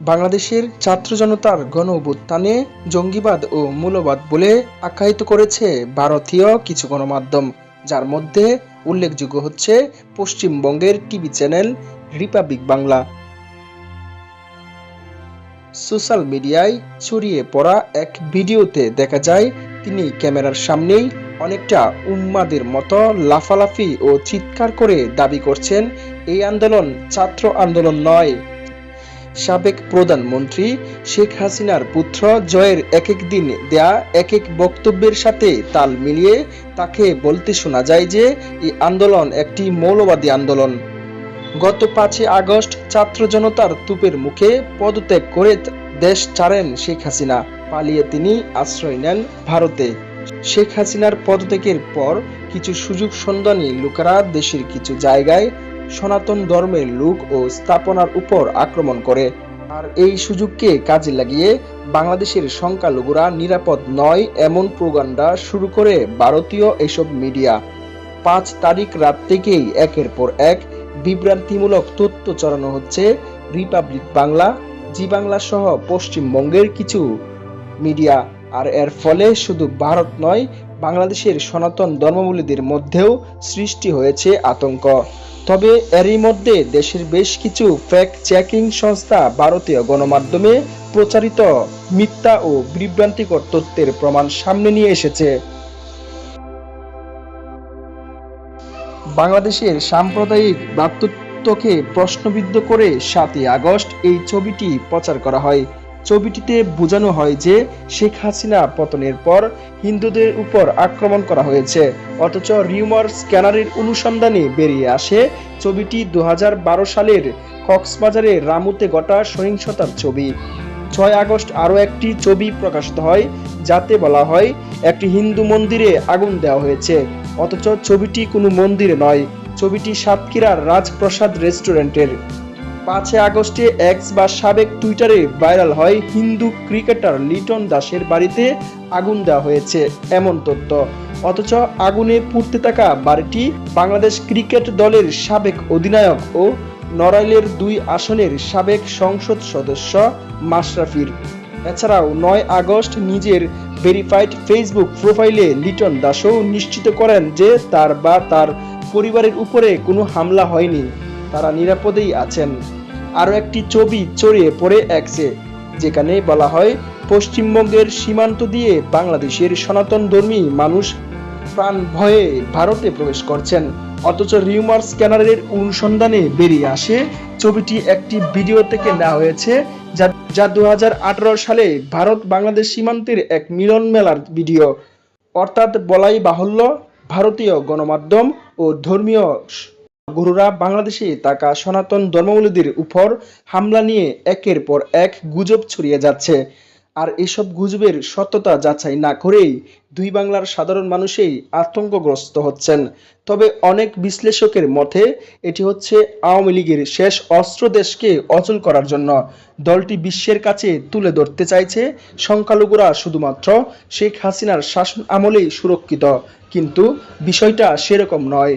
বাংলাদেশের ছাত্র জনতার গণ অভ্যুত্থানে জঙ্গিবাদ ও মূলবাদ বলে আখ্যায়িত করেছে ভারতীয় কিছু গণমাধ্যম। যার মধ্যে উল্লেখযোগ্য হচ্ছে পশ্চিমবঙ্গের TV channel Republic Bangla. Social মিডিয়ায় ছড়িয়ে পড়া এক ভিডিওতে দেখা যায়, তিনি ক্যামেরার সামনেই অনেকটা উম্মাদের মতো লাফালাফি ও চিৎকার করে দাবি করছেন, এই আন্দোলন ছাত্র আন্দোলন নয়। সাবেক প্রধানমন্ত্রী শেখ হাসিনার পুত্র জয়ের এক এক দিন দেয়া এক এক বক্তব্যের সাথে তাল মিলিয়ে তাকে বলতে শোনা যায় যে, এই আন্দোলন একটি মৌলবাদী আন্দোলন। গত পাঁচই আগস্ট ছাত্র জনতার তুপের মুখে পদত্যাগ করে দেশ ছাড়েন শেখ হাসিনা। পালিয়ে তিনি আশ্রয় নেন ভারতে। শেখ হাসিনার পদত্যাগের পর কিছু সুযোগ সন্ধানী লোকেরা দেশের কিছু জায়গায় সনাতন ধর্মের লোক ও স্থাপনার উপর আক্রমণ করে। আর এই সুযোগকে কাজে লাগিয়ে বাংলাদেশের সংখ্যালঘুরা নিরাপদ নয়, এমন প্রোগান্ডা শুরু করে ভারতীয় এসব মিডিয়া। পাঁচ তারিখ রাত থেকেই একের পর এক বিভ্রান্তিমূলক তথ্য চড়ানো হচ্ছে রিপাবলিক বাংলা, জি বাংলা সহ পশ্চিমবঙ্গের কিছু মিডিয়া। আর এর ফলে শুধু ভারত নয় বাংলাদেশের সনাতন ধর্মাবলীদের মধ্যেও সৃষ্টি হয়েছে আতঙ্ক। তবে এরই মধ্যে দেশের বেশ কিছু ফ্যাক্ট চেকিং সংস্থা ভারতীয় গণমাধ্যমে প্রচারিত মিথ্যা ও বিভ্রান্তিকর তথ্যের প্রমাণ সামনে নিয়ে এসেছে। বাংলাদেশের সাম্প্রদায়িক ভ্রাতৃত্বকে প্রশ্নবিদ্ধ করে সাতই আগস্ট এই ছবিটি প্রচার করা হয়। ছবিটিতে বোঝানো হয় যে শেখ হাসিনা পতনের পর হিন্দুদের উপর আক্রমণ করা হয়েছে। অথচ রিউমার স্ক্যানারের অনুসন্ধানে বেরিয়ে আসে ছবিটি দু হাজার বারো সালের কক্সবাজারে রামুতে ঘটা সহিংসতার ছবি। ছয় আগস্ট আরও একটি ছবি প্রকাশিত হয়, যাতে বলা হয় একটি হিন্দু মন্দিরে আগুন দেওয়া হয়েছে। অথচ ছবিটি কোনো মন্দিরে নয়, ছবিটি সাতক্ষীরার রাজপ্রসাদ রেস্টুরেন্টের। পাঁচই আগস্টে এক্স বা সাবেক টুইটারে ভাইরাল হয় হিন্দু ক্রিকেটার লিটন দাসের বাড়িতে আগুন দেওয়া হয়েছে, এমন তথ্য। অথচ আগুনে পুড়তে থাকা বাড়িটি বাংলাদেশ ক্রিকেট দলের সাবেক অধিনায়ক ও নড়াইলের দুই আসনের সাবেক সংসদ সদস্য মাশরাফির। এছাড়াও নয় আগস্ট নিজের ভেরিফাইড ফেসবুক প্রোফাইলে লিটন দাসও নিশ্চিত করেন যে তার বা তার পরিবারের উপরে কোনো হামলা হয়নি। তারা নিরাপদেই আছেন। আরও একটি ছবি ছড়িয়ে পড়ে একসে, যেখানে বলা হয়, পশ্চিমবঙ্গের সীমান্ত দিয়ে বাংলাদেশের সনাতন ধর্মী মানুষ প্রাণ ভয়ে ভারতে প্রবেশ করছেন। অথচ রিউমার স্ক্যানারের অনুসন্ধানে বেরিয়ে আসে ছবিটি একটি ভিডিও থেকে নেওয়া হয়েছে, যা যা দু হাজার আঠারো সালে ভারত বাংলাদেশ সীমান্তের এক মিলন মেলার ভিডিও। অর্থাৎ বলাই বাহুল্য, ভারতীয় গণমাধ্যম ও ধর্মীয় গুরুরা বাংলাদেশে থাকা সনাতন ধর্মাবলম্বীদের উপর হামলা নিয়ে একের পর এক গুজব ছড়িয়ে যাচ্ছে। আর এসব গুজবের সত্যতা যাচাই না করেই দুই বাংলার সাধারণ মানুষই আতঙ্কগ্রস্ত হচ্ছেন। তবে অনেক বিশ্লেষকের মতে, এটি হচ্ছে আওয়ামী লীগের শেষ অস্ত্র দেশকে অচল করার জন্য। দলটি বিশ্বের কাছে তুলে ধরতে চাইছে সংখ্যালঘুরা শুধুমাত্র শেখ হাসিনার শাসন আমলেই সুরক্ষিত। কিন্তু বিষয়টা সেরকম নয়।